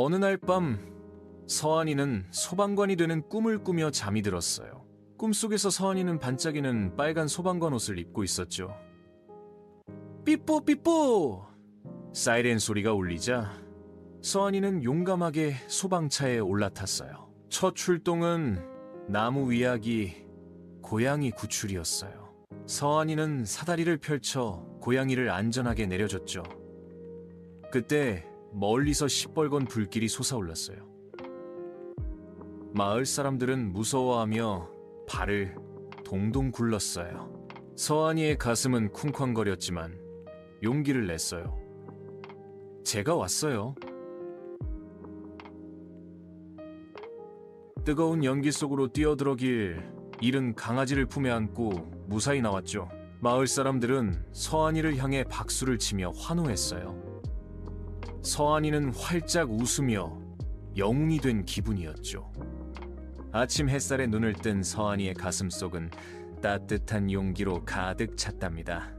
어느 날 밤 서한이는 소방관이 되는 꿈을 꾸며 잠이 들었어요. 꿈속에서 서한이는 반짝이는 빨간 소방관 옷을 입고 있었죠. 삐뽀 삐뽀! 사이렌 소리가 울리자 서한이는 용감하게 소방차에 올라탔어요. 첫 출동은 나무 위약이 고양이 구출이었어요. 서한이는 사다리를 펼쳐 고양이를 안전하게 내려줬죠. 그때 멀리서 시뻘건 불길이 솟아올랐어요. 마을 사람들은 무서워하며 발을 동동 굴렀어요. 서한이의 가슴은 쿵쾅거렸지만 용기를 냈어요. 제가 왔어요. 뜨거운 연기 속으로 뛰어들어길 잃은 강아지를 품에 안고 무사히 나왔죠. 마을 사람들은 서한이를 향해 박수를 치며 환호했어요. 서한이는 활짝 웃으며 영웅이 된 기분이었죠. 아침 햇살에 눈을 뜬 서한이의 가슴 속은 따뜻한 용기로 가득 찼답니다.